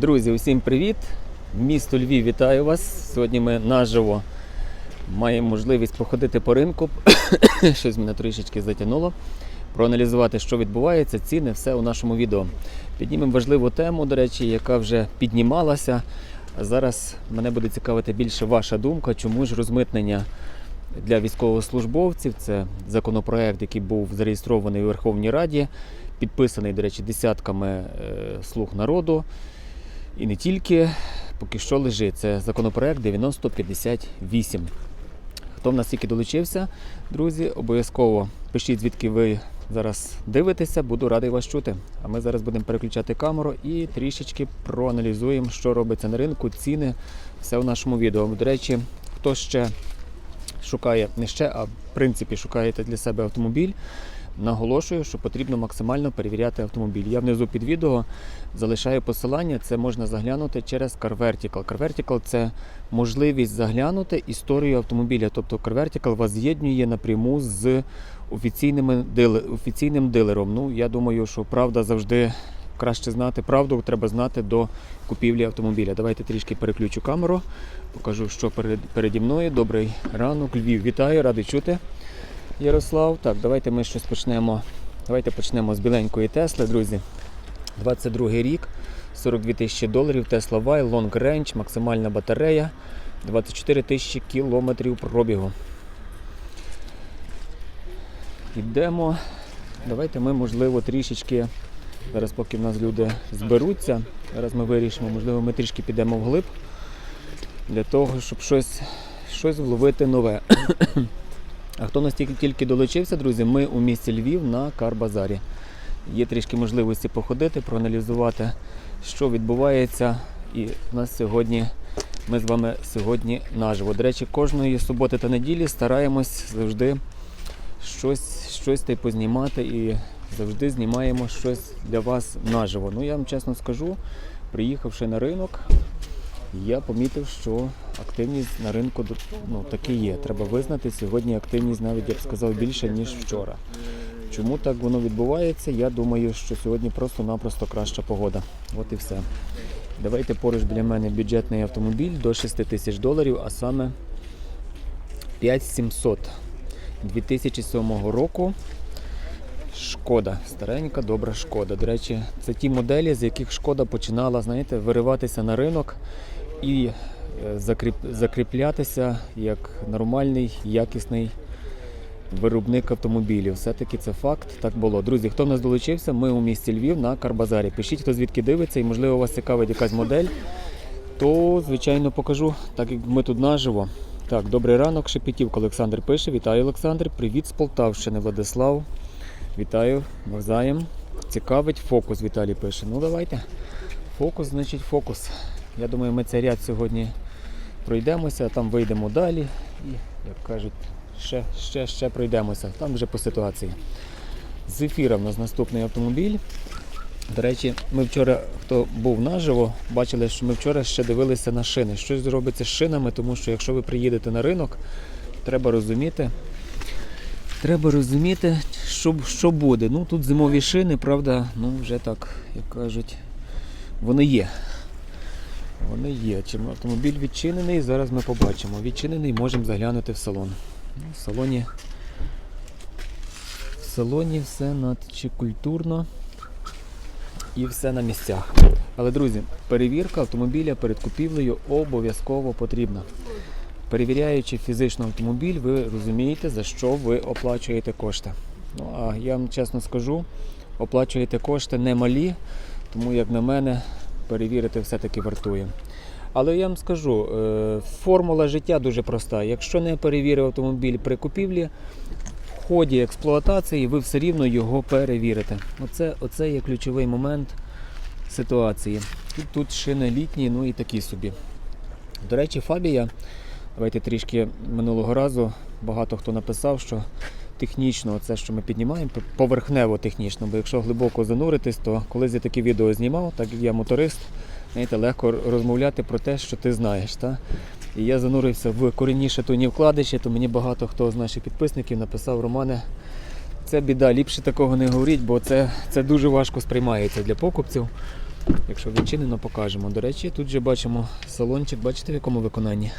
Друзі, усім привіт! Місто Львів, вітаю вас. Сьогодні ми наживо маємо можливість походити по ринку. Щось мене трішечки затягнуло. Проаналізувати, що відбувається, ціни, все у нашому відео. Піднімемо важливу тему, до речі, яка вже піднімалася. А зараз мене буде цікавити більше ваша думка, чому ж розмитнення для військовослужбовців це законопроект, який був зареєстрований у Верховній Раді, підписаний, до речі, десятками е, слуг народу. І не тільки поки що лежить. Це законопроект 9058. Хто в нас тільки долучився, друзі, обов'язково пишіть, звідки ви зараз дивитеся, буду радий вас чути. А ми зараз будемо переключати камеру і трішечки проаналізуємо, що робиться на ринку, ціни, все в нашому відео. До речі, хто ще шукає, не ще, а в принципі шукаєте для себе автомобіль. Наголошую, що потрібно максимально перевіряти автомобіль. Я внизу під відео залишаю посилання, це можна заглянути через CarVertical. CarVertical – це можливість заглянути історію автомобіля. Тобто CarVertical вас з'єднує напряму з офіційними офіційним дилером. Ну, я думаю, що правда завжди краще знати правду, треба знати до купівлі автомобіля. Давайте трішки переключу камеру, покажу, що перед, переді мною. Добрий ранок, Львів, вітаю, радий чути. Ярослав. Так, давайте ми щось почнемо. Давайте почнемо з біленької Тесли, друзі. 22 рік, 42 тисячі доларів, Tesla Y, Long Range, максимальна батарея, 24 тисячі кілометрів пробігу. Йдемо. Давайте ми, можливо, трішечки. Зараз, поки в нас люди зберуться, зараз ми вирішимо, можливо, ми трішки підемо вглиб для того, щоб щось, щось вловити нове. А хто нас тільки, тільки долучився, друзі, ми у місті Львів на Карбазарі. Є трішки можливості походити, проаналізувати, що відбувається. І в нас сьогодні, ми з вами сьогодні наживо. До речі, кожної суботи та неділі стараємось завжди щось, щось та й познімати і завжди знімаємо щось для вас наживо. Ну я вам чесно скажу, приїхавши на ринок, я помітив, що активність на ринку ну, таки є. Треба визнати, сьогодні активність навіть я б сказав більше, ніж вчора. Чому так воно відбувається? Я думаю, що сьогодні просто-напросто краща погода. От і все. Давайте поруч біля мене бюджетний автомобіль до 6 тисяч доларів, а саме 5700 2007 року. Шкода, старенька, добра шкода. До речі, це ті моделі, з яких шкода починала, знаєте, вириватися на ринок і е, закріп... закріплятися як нормальний, якісний виробник автомобілів. Все-таки це факт, так було. Друзі, хто в нас долучився, ми у місті Львів на Карбазарі. Пишіть, хто звідки дивиться, і можливо вас цікавить якась модель, то звичайно покажу, так як ми тут наживо. Так, добрий ранок, Шепетівка Олександр пише. Вітаю, Олександр. Привіт з Полтавщини, Владислав. Вітаю, навзаєм. Цікавить фокус, Віталій пише. Ну давайте. Фокус, значить, фокус. Я думаю, ми цей ряд сьогодні пройдемося, там вийдемо далі і, як кажуть, ще, ще, ще пройдемося. Там вже по ситуації. З ефіра в нас наступний автомобіль. До речі, ми вчора, хто був наживо, бачили, що ми вчора ще дивилися на шини. Щось зробиться з шинами, тому що якщо ви приїдете на ринок, треба розуміти, треба розуміти, що, що буде. Ну тут зимові шини, правда, ну вже так, як кажуть, вони є. Вони є. Чим автомобіль відчинений, зараз ми побачимо. Відчинений, можемо заглянути в салон. Ну, в салоні, в салоні все наче культурно і все на місцях. Але, друзі, перевірка автомобіля перед купівлею обов'язково потрібна. Перевіряючи фізично автомобіль, ви розумієте, за що ви оплачуєте кошти. Ну, а я вам чесно скажу, оплачуєте кошти немалі, тому, як на мене, перевірити все-таки вартує. Але я вам скажу, е, формула життя дуже проста. Якщо не перевірив автомобіль при купівлі, в ході експлуатації ви все рівно його перевірите. Оце, оце є ключовий момент ситуації. І тут шини літні, ну і такі собі. До речі, Фабія, давайте трішки минулого разу багато хто написав, що технічно це, що ми піднімаємо, поверхнево технічно, бо якщо глибоко зануритись, то колись я таке відео знімав, так як я моторист, знаєте, легко розмовляти про те, що ти знаєш. Та? І я занурився в корінніше туні вкладиші, то мені багато хто з наших підписників написав Романе. Це біда, ліпше такого не говоріть, бо це, це дуже важко сприймається для покупців. Якщо відчинено, покажемо. До речі, тут же бачимо салончик, бачите в якому виконанні.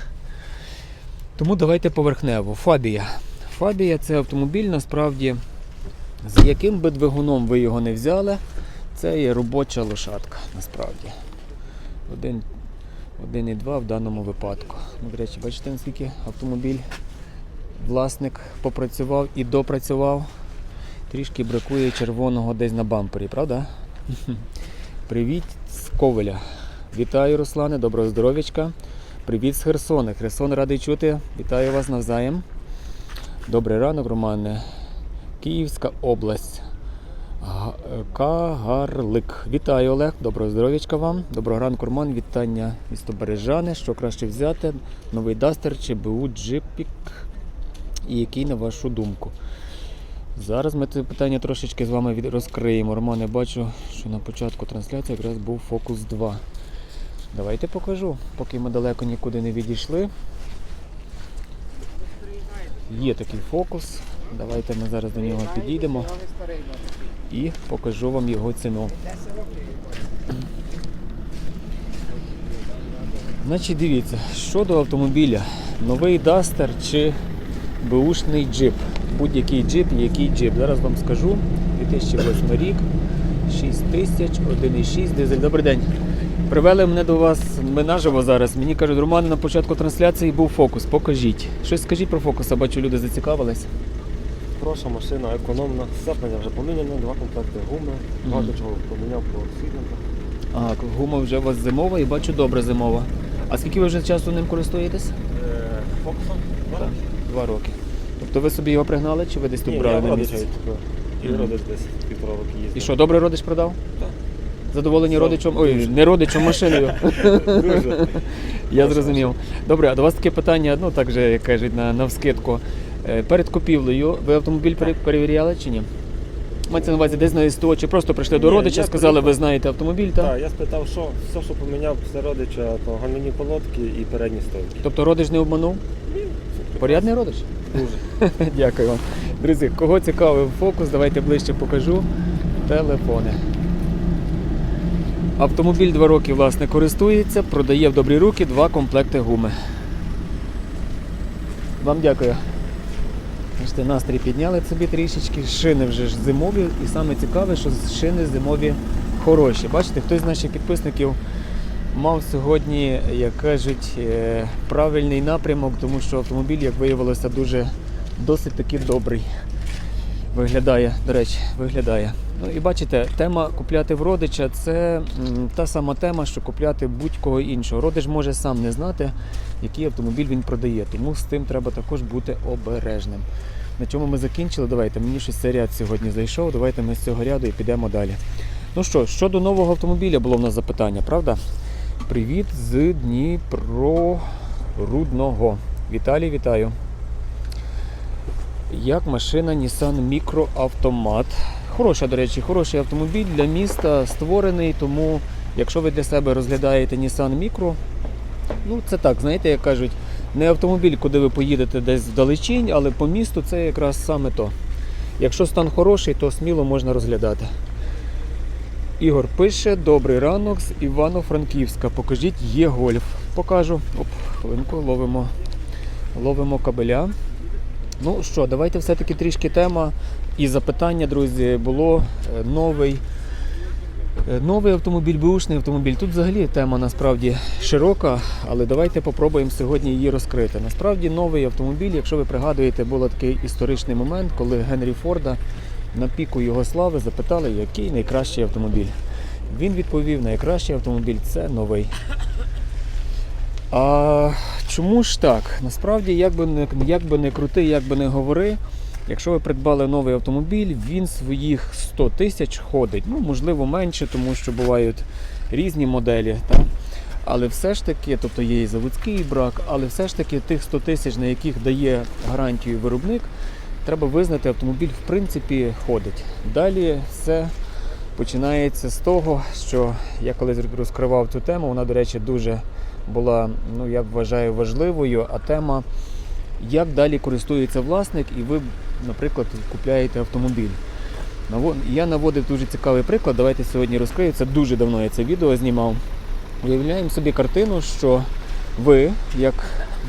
Тому давайте поверхнево. Фабія. Фабія це автомобіль, насправді, з яким би двигуном ви його не взяли, це є робоча лошадка, насправді. Один, 1,2 в даному випадку. Ну, до речі, бачите, наскільки автомобіль власник попрацював і допрацював. Трішки бракує червоного десь на бампері, правда? Привіт з Ковеля. Вітаю, Руслане, доброго здоров'ячка. Привіт з Херсона. Херсон радий чути. Вітаю вас навзаєм. Добрий ранок, Романе. Київська область. Кагарлик. Вітаю, Олег. Доброго здоров'ячка вам. Доброго ранку, Роман. Вітання місто Бережане. Що краще взяти? Новий Дастер чи БУ Джипік? І який на вашу думку? Зараз ми це питання трошечки з вами розкриємо. Роман, я бачу, що на початку трансляції якраз був фокус 2. Давайте покажу, поки ми далеко нікуди не відійшли. Є такий фокус. Давайте ми зараз до нього підійдемо і покажу вам його ціну. Значить, дивіться, щодо автомобіля, новий Дастер чи беушний джип. Будь-який джип, який джип. Зараз вам скажу. 2008 рік, 6 тисяч, 1,6 дизель. Добрий день. Привели мене до вас, ми наживо зараз. Мені кажуть, Роман, на початку трансляції був фокус. Покажіть. Щось скажіть про фокус, я бачу, люди зацікавились. Хороша машина, економна, сцеплення вже поміняно, два комплекти гуми, багато чого поміняв по світленках. А, гума вже у вас зимова і бачу добре зимова. А скільки ви вже часу ним користуєтесь? Фокусом? Так, Два роки. Тобто ви собі його пригнали чи ви десь тут брали на місці? відкупив. І Мгм. родич десь півтора роки їздив. І що, добре родич продав? Так. Задоволені родичом? Ой, не родичом машиною. Дуже. Я зрозумів. Добре, а до вас таке питання, ну так же, як кажуть, на, навскидку. Е, Перед купівлею ви автомобіль пере- перевіряли чи ні? Мається на увазі десь на СТО, чи просто прийшли до Ні, родича, я сказали, ви знаєте автомобіль, так? Так, я спитав, що все, що поміняв після родича, то гальмівні колодки і передні стойки. Тобто родич не обманув? Порядний родич? Дуже. Дякую вам. Друзі, кого цікавив фокус, давайте ближче покажу. Телефони. Автомобіль два роки власне користується, продає в добрі руки два комплекти гуми. Вам дякую. Бачите, настрій підняли собі трішечки, шини вже ж зимові, і саме цікаве, що шини зимові хороші. Бачите, хтось з наших підписників мав сьогодні, як кажуть, е, правильний напрямок, тому що автомобіль, як виявилося, дуже досить таки добрий. Виглядає, до речі, виглядає. Ну і бачите, тема купляти в родича це та сама тема, що купляти будь-кого іншого. Родич може сам не знати, який автомобіль він продає, тому з тим треба також бути обережним. На чому ми закінчили? Давайте, мені щось цей ряд сьогодні зайшов. Давайте ми з цього ряду і підемо далі. Ну що, щодо нового автомобіля було в нас запитання, правда? Привіт з Дніпро Рудного. Віталій, вітаю. Як машина Nissan Micro Автомат. Хороша, до речі, хороший автомобіль для міста створений, тому якщо ви для себе розглядаєте Nissan Micro, ну це так, знаєте, як кажуть, не автомобіль, куди ви поїдете десь вдалечінь, але по місту це якраз саме то. Якщо стан хороший, то сміло можна розглядати. Ігор пише: Добрий ранок з Івано-Франківська. Покажіть є гольф. Покажу. Оп, хвилинку, ловимо, ловимо кабеля. Ну що, давайте все-таки трішки тема і запитання, друзі, було е, новий. е, Новий автомобіль, бушний автомобіль. Тут взагалі тема насправді широка, але давайте попробуємо сьогодні її розкрити. Насправді новий автомобіль, якщо ви пригадуєте, був такий історичний момент, коли Генрі Форда на піку його слави запитали, який найкращий автомобіль. Він відповів, найкращий автомобіль це новий. А чому ж так? Насправді, як би не, як би не крути, як би не говори, якщо ви придбали новий автомобіль, він своїх 100 тисяч ходить. Ну, можливо, менше, тому що бувають різні моделі. Та? Але все ж таки, тобто є і заводський брак, але все ж таки тих 100 тисяч, на яких дає гарантію виробник, треба визнати, автомобіль в принципі ходить. Далі все починається з того, що я колись розкривав цю тему, вона, до речі, дуже була, ну я вважаю, важливою, а тема, як далі користується власник, і ви, наприклад, купляєте автомобіль. Я наводив дуже цікавий приклад. Давайте сьогодні розкрию. Це дуже давно я це відео знімав. Уявляємо собі картину, що ви, як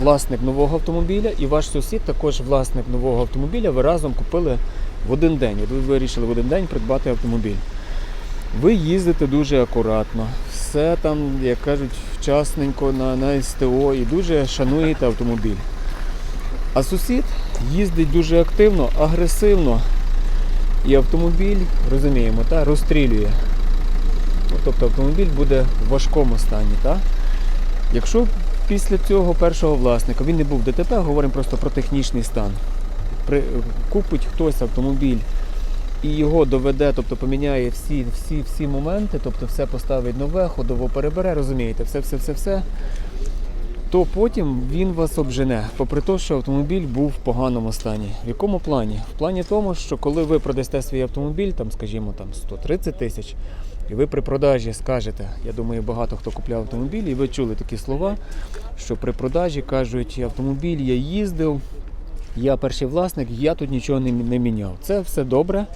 власник нового автомобіля, і ваш сусід, також власник нового автомобіля, ви разом купили в один день. Ви вирішили в один день придбати автомобіль. Ви їздите дуже акуратно, все там, як кажуть, вчасненько на, на СТО і дуже шануєте автомобіль. А сусід їздить дуже активно, агресивно, і автомобіль, розуміємо, та, розстрілює. Тобто автомобіль буде в важкому стані. Та? Якщо після цього першого власника він не був ДТП, говоримо просто про технічний стан. Купить хтось автомобіль і його доведе, тобто поміняє всі, всі, всі моменти, тобто все поставить нове, ходово перебере, розумієте, все, все, все, все, то потім він вас обжене, попри те, що автомобіль був в поганому стані. В якому плані? В плані тому, що коли ви продасте свій автомобіль, там, скажімо, там 130 тисяч, і ви при продажі скажете, я думаю, багато хто купляв автомобіль, і ви чули такі слова, що при продажі кажуть, автомобіль я їздив, я перший власник, я тут нічого не, не міняв. Це все добре,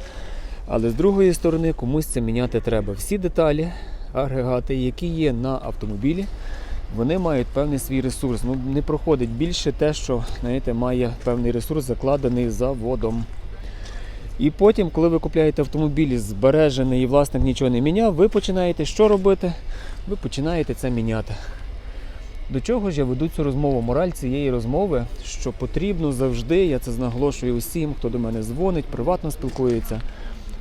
але з другої сторони комусь це міняти треба. Всі деталі, агрегати, які є на автомобілі, вони мають певний свій ресурс. Ну, не проходить більше те, що знаєте, має певний ресурс закладений заводом. І потім, коли ви купляєте автомобіль збережений і власник нічого не міняв, ви починаєте що робити? Ви починаєте це міняти. До чого ж я веду цю розмову? Мораль цієї розмови, що потрібно завжди, я це наголошую усім, хто до мене дзвонить, приватно спілкується.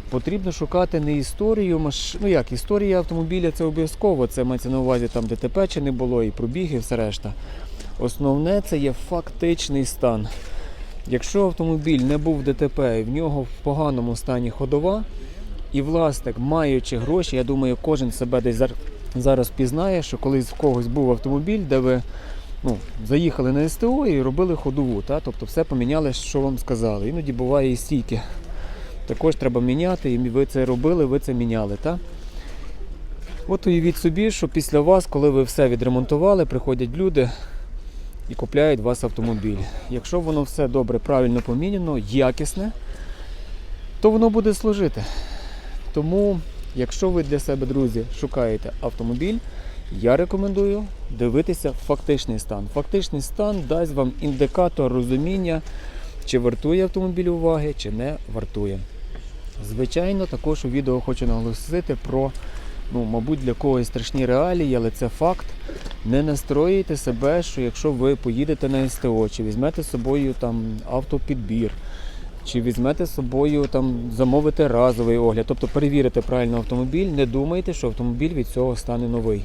Потрібно шукати не історію маш... ну як, історія автомобіля це обов'язково. Це мається на увазі там ДТП чи не було, і пробіг, і все решта. Основне це є фактичний стан. Якщо автомобіль не був в ДТП і в нього в поганому стані ходова, і власник, маючи гроші, я думаю, кожен себе десь зар- зараз пізнає, що колись в когось був автомобіль, де ви ну, заїхали на СТО і робили ходову. Та? Тобто все поміняли, що вам сказали. Іноді буває і стійки. Також треба міняти, і ви це робили, ви це міняли. Та? От уявіть собі, що після вас, коли ви все відремонтували, приходять люди і купляють вас автомобіль. Якщо воно все добре, правильно поміняно, якісне, то воно буде служити. Тому, якщо ви для себе, друзі, шукаєте автомобіль, я рекомендую дивитися фактичний стан. Фактичний стан дасть вам індикатор розуміння, чи вартує автомобіль уваги, чи не вартує. Звичайно, також у відео хочу наголосити про, ну, мабуть, для когось страшні реалії, але це факт. Не настроюйте себе, що якщо ви поїдете на СТО, чи візьмете з собою там автопідбір, чи візьмете з собою там замовите разовий огляд, тобто перевірите правильно автомобіль, не думайте, що автомобіль від цього стане новий.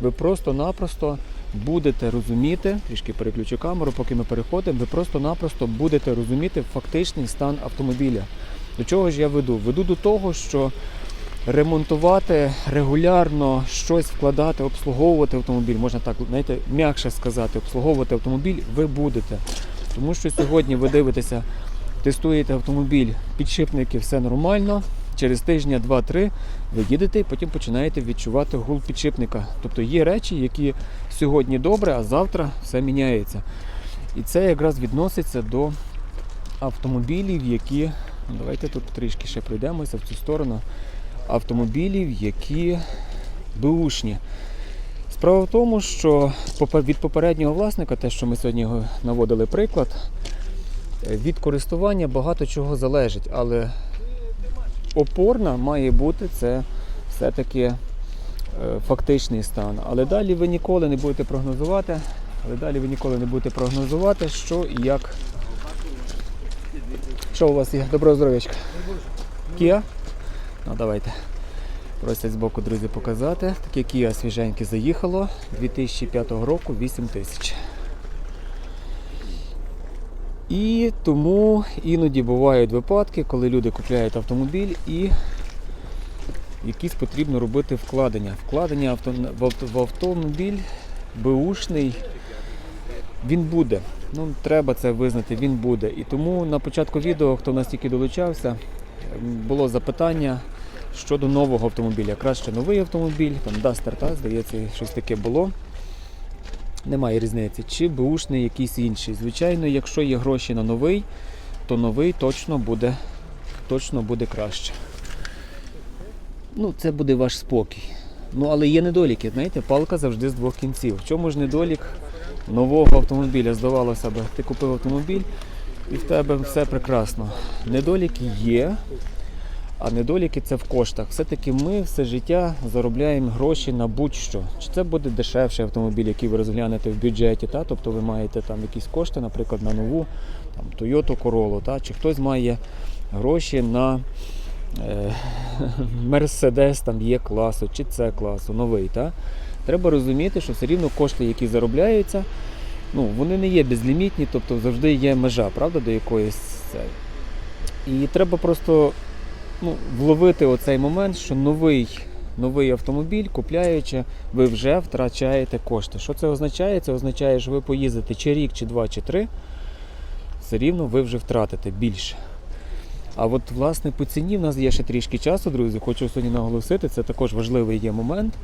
Ви просто-напросто будете розуміти, трішки переключу камеру, поки ми переходимо, ви просто-напросто будете розуміти фактичний стан автомобіля. До чого ж я веду? Веду до того, що ремонтувати регулярно щось вкладати, обслуговувати автомобіль, можна так знаєте, м'якше сказати, обслуговувати автомобіль ви будете. Тому що сьогодні ви дивитеся, тестуєте автомобіль, підшипники, все нормально. Через тижня, два-три ви їдете і потім починаєте відчувати гул підшипника. Тобто є речі, які сьогодні добре, а завтра все міняється. І це якраз відноситься до автомобілів, які. Давайте тут трішки ще пройдемося в цю сторону. Автомобілів, які беушні. Справа в тому, що від попереднього власника, те, що ми сьогодні наводили приклад, від користування багато чого залежить, але опорна має бути це все-таки е, фактичний стан. Але далі ви ніколи не будете прогнозувати, але далі ви ніколи не будете прогнозувати, що і як. Що у вас є? Доброго здоров'ячка. Kia? Ну давайте. Просять з боку, друзі, показати. Таке Kia свіженьке заїхало 2005 року 8 тисяч. І тому іноді бувають випадки, коли люди купляють автомобіль і якісь потрібно робити вкладення. Вкладення в, автомобіль беушний, він буде. Ну, треба це визнати, він буде. І тому на початку відео, хто в нас тільки долучався, було запитання щодо нового автомобіля. Краще новий автомобіль, там Duster, та, здається, щось таке було. Немає різниці, чи бушний якийсь інший. Звичайно, якщо є гроші на новий, то новий точно буде точно буде краще. Ну, це буде ваш спокій. Ну, але є недоліки. Знаєте, палка завжди з двох кінців. В чому ж недолік нового автомобіля? Здавалося б, ти купив автомобіль і в тебе все прекрасно. Недоліки є, а недоліки це в коштах. Все-таки ми все життя заробляємо гроші на будь-що. Чи це буде дешевший автомобіль, який ви розглянете в бюджеті, та? тобто ви маєте там якісь кошти, наприклад, на нову там, Toyota Corolla, та? чи хтось має гроші на Mercedes там є класу, чи це класу, новий. Та? Треба розуміти, що все рівно кошти, які заробляються, ну, вони не є безлімітні, тобто завжди є межа, правда, до якоїсь. І треба просто ну, вловити оцей момент, що новий, новий автомобіль, купляючи, ви вже втрачаєте кошти. Що це означає? Це означає, що ви поїздите чи рік, чи два, чи три, все рівно ви вже втратите більше. А от власне по ціні в нас є ще трішки часу, друзі. Хочу сьогодні наголосити, це також важливий є момент.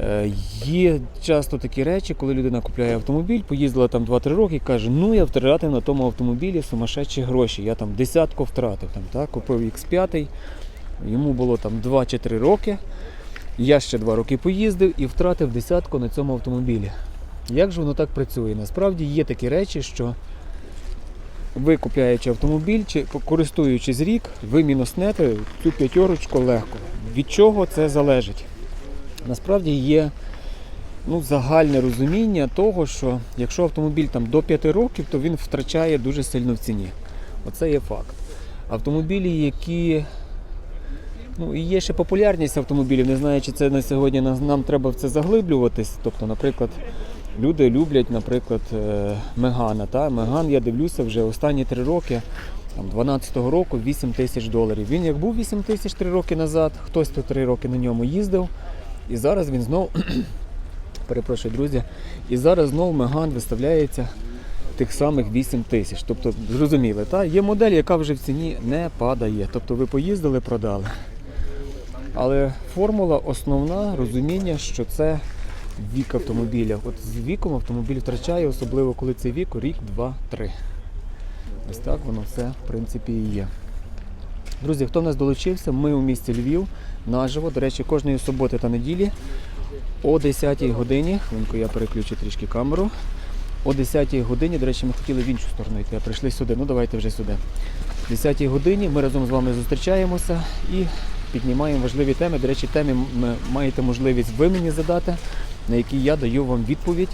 Е, Є часто такі речі, коли людина купляє автомобіль, поїздила там 2-3 роки і каже, ну я втратив на тому автомобілі сумасшедші гроші. Я там десятку втратив. Там, так, купив X5, йому було там 2 чи 3 роки. Я ще 2 роки поїздив і втратив десятку на цьому автомобілі. Як же воно так працює? Насправді є такі речі, що ви купляючи автомобіль, чи користуючись рік, ви мінуснете цю п'ятерочку легко. Від чого це залежить? Насправді є ну, загальне розуміння того, що якщо автомобіль там до 5 років, то він втрачає дуже сильно в ціні. Оце є факт. Автомобілі, які. Ну, і є ще популярність автомобілів, не знаю, чи це на сьогодні нам треба в це заглиблюватись. Тобто, наприклад, люди люблять, наприклад, е, Мегана. Та? Меган, я дивлюся, вже останні 3 роки, там, 12-го року 8 тисяч доларів. Він як був 8 тисяч 3 роки назад, хтось то 3 роки на ньому їздив. І зараз він знов, перепрошую, друзі, і зараз знов Меган виставляється тих самих 8 тисяч. Тобто, зрозуміли, та? є модель, яка вже в ціні не падає. Тобто ви поїздили, продали. Але формула основна розуміння, що це вік автомобіля. От з віком автомобіль втрачає, особливо коли цей вік рік, два, три. Ось так воно все в принципі і є. Друзі, хто в нас долучився, ми у місті Львів наживо. До речі, кожної суботи та неділі о 10 годині. Хвилинку я переключу трішки камеру. О 10 годині, до речі, ми хотіли в іншу сторону йти, а прийшли сюди. Ну давайте вже сюди. О 10 годині ми разом з вами зустрічаємося і піднімаємо важливі теми. До речі, теми м- маєте можливість ви мені задати, на які я даю вам відповідь,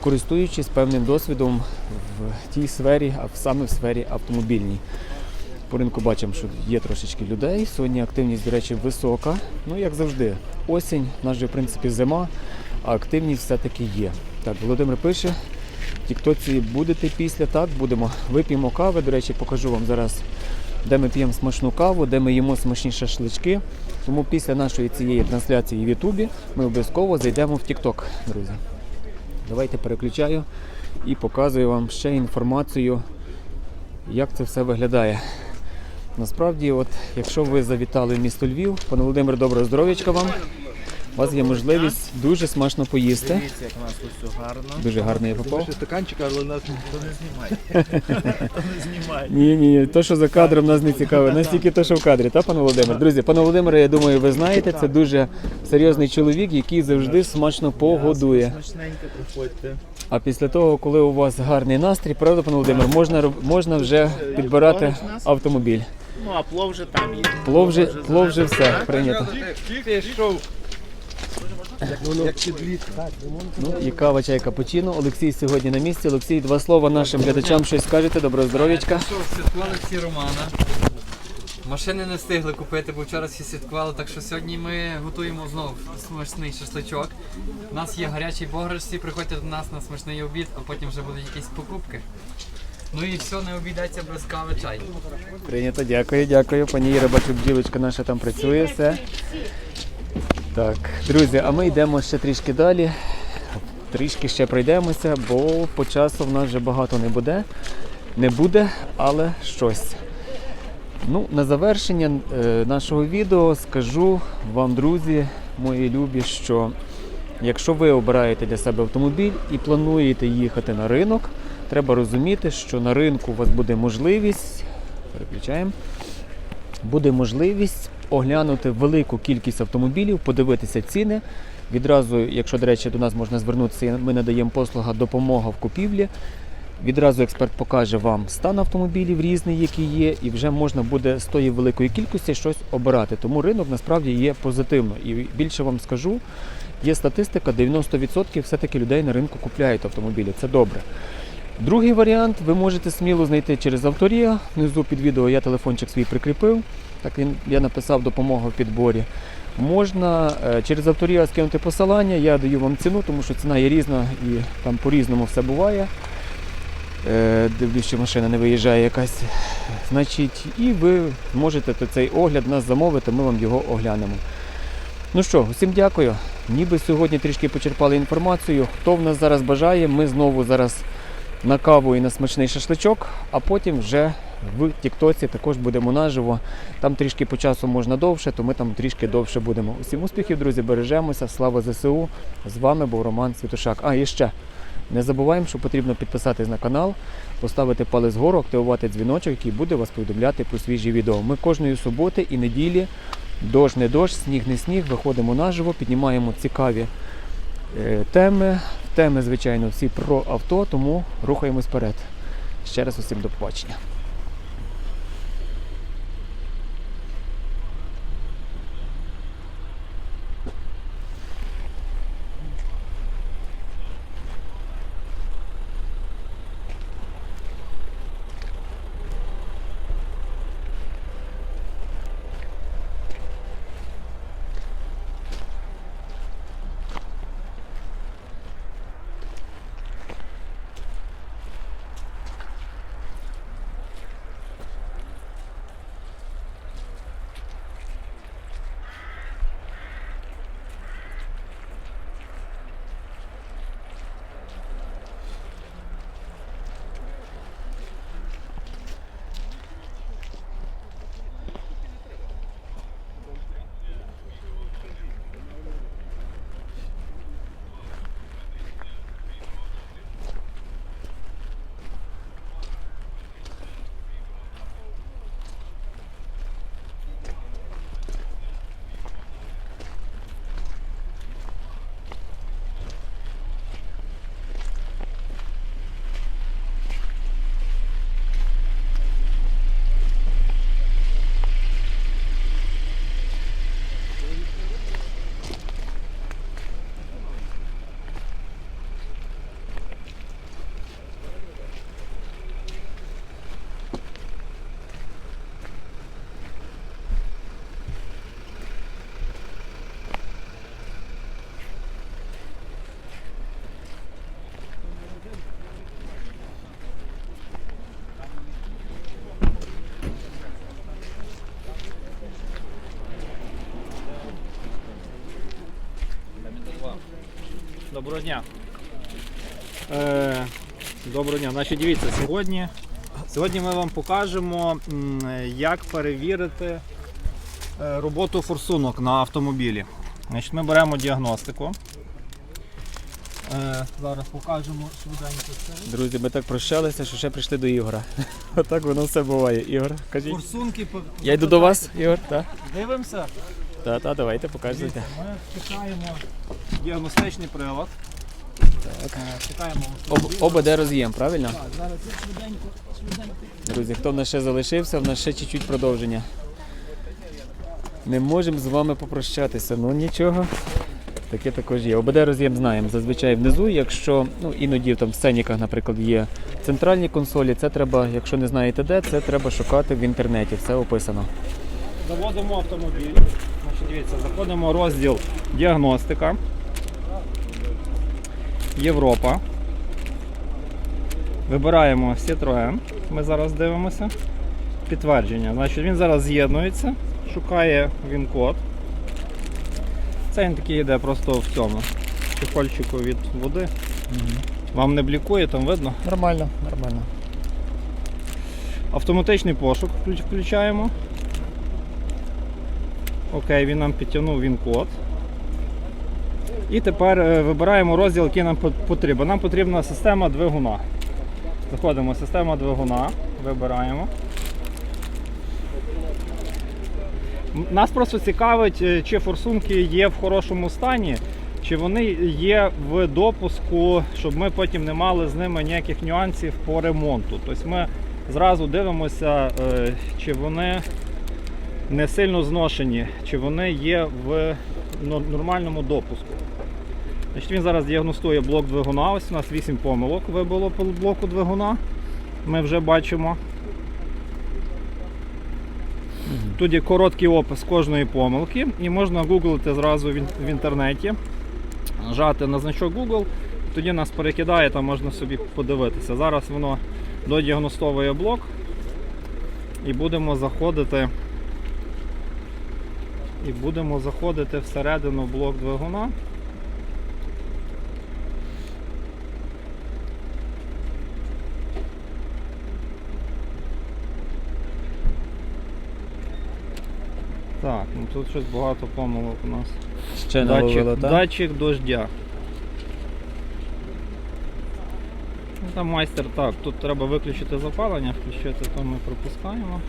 користуючись певним досвідом в тій сфері, а саме в сфері автомобільній. По ринку бачимо, що є трошечки людей. Сьогодні активність, до речі, висока. Ну, як завжди, осінь, в нас же, в принципі, зима, а активність все-таки є. Так, Володимир пише, Тіктоці будете після, так, будемо. Вип'ємо кави. До речі, покажу вам зараз, де ми п'ємо смачну каву, де ми їмо смачні шашлички. Тому після нашої цієї трансляції в Ютубі ми обов'язково зайдемо в Тікток, друзі. Давайте переключаю і показую вам ще інформацію, як це все виглядає. Насправді, от, якщо ви завітали в місто Львів, пане Володимир, доброго здоров'ячка вам. У вас є можливість дуже смачно поїсти. Дивіться, як у нас тут все гарно. Дуже гарно я попав. Більше стаканчика, але нас ніхто не знімає. Ніхто не знімає. Ні, ні, ні, то, що за кадром нас не цікавить, настільки то, що в кадрі, та, пане Володимир? Друзі, пане Володимире, я думаю, ви знаєте, це дуже серйозний чоловік, який завжди смачно погодує. Смачненько приходьте. А після того, коли у вас гарний настрій, правда, пане Володимир, можна, можна вже підбирати автомобіль. Ну, а плов вже там є. Плов вже, плов вже все прийнято. Ну і кава, чай, капучино. Олексій сьогодні на місці. Олексій, два слова нашим глядачам щось скажете. Доброго здоров'ячка. Що, святкували всі Романа. Машини не встигли купити, бо вчора всі святкували, так що сьогодні ми готуємо знову смачний шашличок. У нас є гарячий бограш, всі приходьте до нас на смачний обід, а потім вже будуть якісь покупки. Ну і все, не обійдеться без кави чай. Прийнято, дякую, дякую. Пані Іра, бачу, бджілочка наша там працює, все. Так, друзі, а ми йдемо ще трішки далі. Трішки ще пройдемося, бо по часу в нас вже багато не буде. Не буде, але щось. Ну, на завершення е, нашого відео скажу вам, друзі, мої любі, що якщо ви обираєте для себе автомобіль і плануєте їхати на ринок, треба розуміти, що на ринку у вас буде можливість. Переключаємо. буде можливість оглянути велику кількість автомобілів, подивитися ціни. Відразу, якщо, до речі, до нас можна звернутися, ми надаємо послуга допомога в купівлі. Відразу експерт покаже вам стан автомобілів різний, які є, і вже можна буде з тої великої кількості щось обирати. Тому ринок насправді є позитивно. І більше вам скажу, є статистика, 90% все-таки людей на ринку купляють автомобілі. Це добре. Другий варіант ви можете сміло знайти через авторія. Внизу під відео я телефончик свій прикріпив. Так він я написав допомога в підборі. Можна е, через авторія скинути посилання, я даю вам ціну, тому що ціна є різна і там по-різному все буває. Е, Дивлюсь, що машина не виїжджає якась. Значить, і ви можете цей огляд нас замовити, ми вам його оглянемо. Ну що, усім дякую. Ніби сьогодні трішки почерпали інформацію. Хто в нас зараз бажає, ми знову зараз на каву і на смачний шашличок, а потім вже в Тіктоці також будемо наживо. Там трішки по часу можна довше, то ми там трішки довше будемо. Усім успіхів, друзі, бережемося. Слава ЗСУ! З вами був Роман Світушак. А, і ще. Не забуваємо, що потрібно підписатись на канал, поставити палець вгору, активувати дзвіночок, який буде вас повідомляти про свіжі відео. Ми кожної суботи і неділі, дощ не дощ, сніг не сніг, виходимо наживо, піднімаємо цікаві теми. Теми, звичайно, всі про авто, тому рухаємось вперед. Ще раз усім до побачення. Доброго дня. Е, доброго дня. Значить, дивіться, сьогодні, сьогодні ми вам покажемо, як перевірити е, роботу форсунок на автомобілі. Значить, ми беремо діагностику. Е, зараз покажемо швиденько це. Друзі, ми так прощалися, що ще прийшли до Ігора. Отак воно все буває. Ігор, кажіть. Форсунки. Я йду до вас, Ігор, так? Дивимося. Та, та, давайте, показуйте. Ми чекаємо діагностичний прилад. Так. Е, Чекаємо Об. ОБД роз'єм, правильно? Так, Зараз я швиденько, швиденько. Друзі, хто в нас ще залишився, в нас ще чуть-чуть продовження. Не можемо з вами попрощатися, ну нічого. Таке також є. ОБД роз'єм знаємо. Зазвичай внизу, якщо ну, іноді там в сценіках, наприклад, є центральні консолі, це треба, якщо не знаєте де, це треба шукати в інтернеті. Все описано. Заводимо автомобіль. Дивіться, заходимо в розділ діагностика. Європа. Вибираємо Citroën. Ми зараз дивимося. Підтвердження. Значить, він зараз з'єднується, шукає він-код. Це він такий йде просто в цьому чехольчику від води. Вам не блікує, там видно. Нормально, нормально. Автоматичний пошук включаємо. Окей, він нам підтягнув він код. І тепер е, вибираємо розділ, який нам потрібен. Нам потрібна система двигуна. Заходимо система двигуна, вибираємо. Нас просто цікавить, е, чи форсунки є в хорошому стані, чи вони є в допуску, щоб ми потім не мали з ними ніяких нюансів по ремонту. Тобто ми зразу дивимося, е, чи вони не сильно зношені, чи вони є в нормальному допуску. Значить, він зараз діагностує блок двигуна. Ось у нас 8 помилок вибило по блоку двигуна. Ми вже бачимо. Тут є короткий опис кожної помилки, і можна гуглити зразу в інтернеті, жати на значок Google, тоді нас перекидає, там можна собі подивитися. Зараз воно додіагностовує блок і будемо заходити. І будемо заходити всередину блок двигуна. Так, ну тут щось багато помилок у нас. Ще Датчик, так? датчик дождя. Ну, Там майстер так, тут треба виключити запалення, включити, то ми пропускаємо.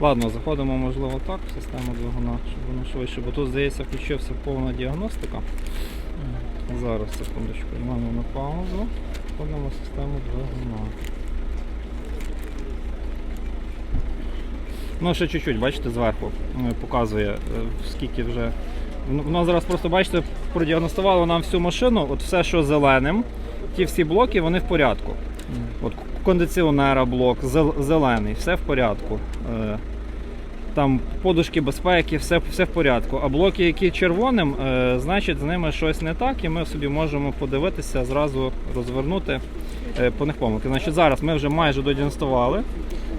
Ладно, заходимо, можливо, так в систему двигуна, щоб воно швидше, бо тут, здається, включився повна діагностика. Зараз, секундочку, маємо на паузу. Входимо в систему двигуна. Ну, ще чуть-чуть, бачите, зверху е, показує, е, скільки вже. Воно- Воно зараз просто, бачите, продіагностувало нам всю машину, от все, що зеленим, ті всі блоки, вони в порядку. От кондиціонера блок, зелений, все в порядку. Там подушки безпеки, все, все в порядку. А блоки, які червоним, е, значить з ними щось не так, і ми собі можемо подивитися, зразу розвернути е, по них помилки. Значить, зараз ми вже майже додіагностували.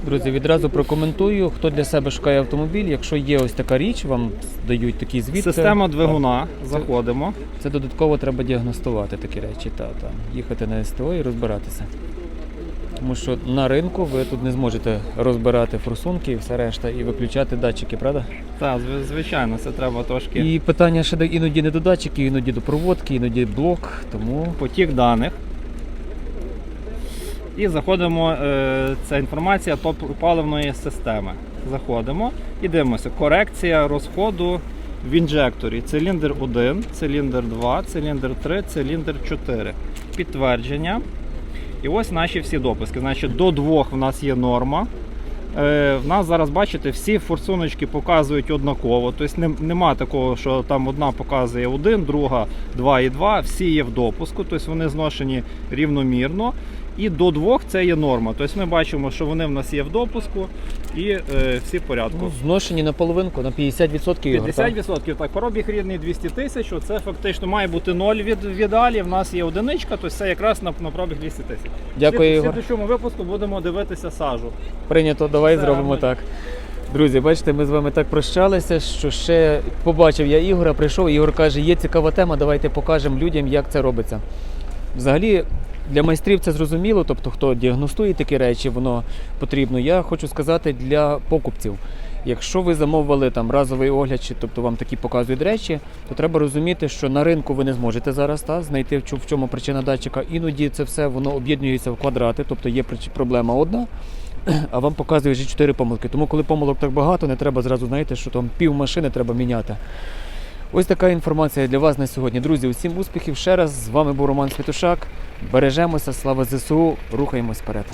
Друзі, відразу прокоментую, хто для себе шукає автомобіль. Якщо є ось така річ, вам дають такі звідки. Система двигуна, заходимо. Це додатково треба діагностувати такі речі, та, та. їхати на СТО і розбиратися. Тому що на ринку ви тут не зможете розбирати форсунки і все решта, і виключати датчики, правда? Так, зв- звичайно, це треба трошки І питання ще іноді не до датчиків, іноді до проводки, іноді блок. Тому потік даних. І заходимо, це інформація топ паливної системи. Заходимо і дивимося. Корекція розходу в інжекторі. Циліндр 1, циліндр 2, циліндр 3, циліндр 4. Підтвердження. І ось наші всі допуски. Значить, до двох в нас є норма. Е, в нас зараз, бачите, всі форсуночки показують однаково. Тобто нем- нема такого, що там одна показує 1, друга 2,2, всі є в допуску, тобто вони зношені рівномірно. І до двох це є норма. Тобто ми бачимо, що вони в нас є в допуску і е, всі в порядку. ну, зношені на половинку, на 50% Ігор, 50% так, пробіг рідний 200 тисяч, це фактично має бути 0 від, від алі, в нас є одиничка, тобто це якраз на, на пробіг 200 тисяч. Дякую, В Ігор. слідчому випуску будемо дивитися сажу. Прийнято, давай Все, зробимо нормально. так. Друзі, бачите, ми з вами так прощалися, що ще побачив я Ігора, прийшов, Ігор каже, є цікава тема, давайте покажемо людям, як це робиться. Взагалі, для майстрів це зрозуміло, тобто хто діагностує такі речі, воно потрібно. Я хочу сказати для покупців. Якщо ви замовили там разовий огляд, чи тобто вам такі показують речі, то треба розуміти, що на ринку ви не зможете зараз та, знайти в чому, причина датчика. Іноді це все воно об'єднується в квадрати, тобто є проблема одна, а вам показує вже 4 помилки. Тому коли помилок так багато, не треба зразу знаєте, що там пів машини треба міняти. Ось така інформація для вас на сьогодні. Друзі, усім успіхів ще раз. З вами був Роман Святошак. Бережемося, слава ЗСУ, рухаємось вперед.